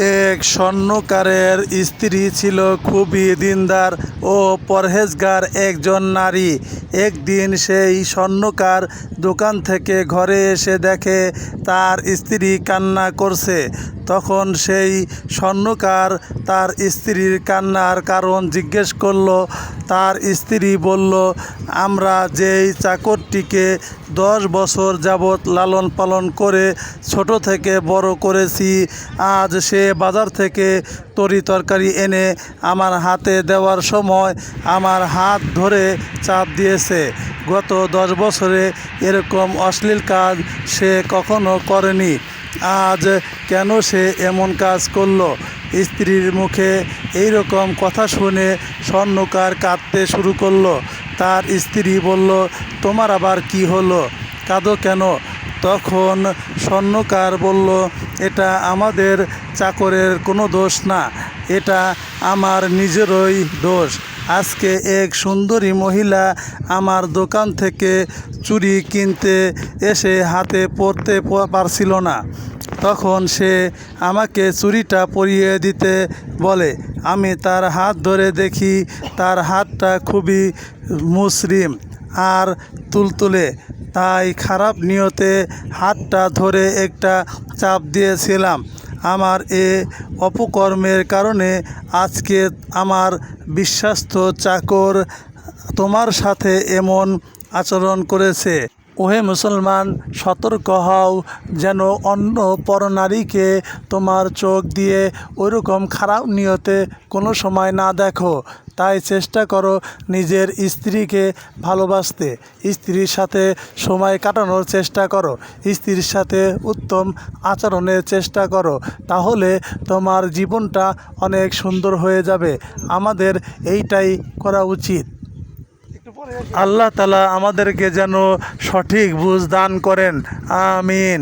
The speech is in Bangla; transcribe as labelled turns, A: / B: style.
A: এক স্বর্ণকারের স্ত্রী ছিল খুবই দিনদার। ও পরহেজগার একজন নারী। একদিন সেই স্বর্ণকার দোকান থেকে ঘরে এসে দেখে তার স্ত্রী কান্না করছে। তখন সেই স্বর্ণকার তার স্ত্রীর কান্নার কারণ জিজ্ঞেস করল। তার স্ত্রী বলল, আমরা যেই চাকরটিকে দশ বছর যাবৎ লালন পালন করে ছোট থেকে বড় করেছি, আজ সে বাজার থেকে তরি তরকারি এনে আমার হাতে দেওয়ার সময় আমার হাত ধরে চাপ দিয়েছে। গত দশ বছরে এরকম অশ্লীল কাজ সে কখনো করেনি। আজ কেন সে এমন কাজ করল? স্ত্রীর মুখে এই রকম কথা শুনে স্বর্ণকার কাঁদতে শুরু করল। তার স্ত্রী বলল, তোমার আবার কি হলো? কাঁদো কেন? তখন স্বর্ণকার বলল, এটা আমাদের চাকরের কোনো দোষ না, এটা আমার নিজেরই দোষ। আজকে এক সুন্দরী মহিলা আমার দোকান থেকে চুরি কিনতে এসে হাতে পরতে পারছিল না। তখন সে আমাকে চুরিটা পরিয়ে দিতে বলে, আমি তার হাত ধরে দেখি তার হাতটা খুবই মসৃণ আর তুলতুলে। তাই খারাপ নিয়তে হাতটা ধরে একটা চাপ দিয়েছিলাম। আমার এ অপকর্মের কারণে আজকে আমার বিশ্বাস্ত চাকর তোমার সাথে এমন আচরণ করেছে। ওহে মুসলমান, সতর্ক হও যেন অন্য পরনারীকে তোমার চোখ দিয়ে ওইরকম খারাপ নিয়তে কোনো সময় না দেখো। তাই চেষ্টা করো নিজের স্ত্রীকে ভালোবাসতে। স্ত্রীর সাথে সময় কাটানোর চেষ্টা করো। স্ত্রীর সাথে উত্তম আচরণের চেষ্টা করো। তাহলে তোমার জীবনটা অনেক সুন্দর হয়ে যাবে। আমাদের এইটাই করা উচিত। আল্লাহ তালা আমাদেরকে যেন সঠিক বুঝ দান করেন। আমিন।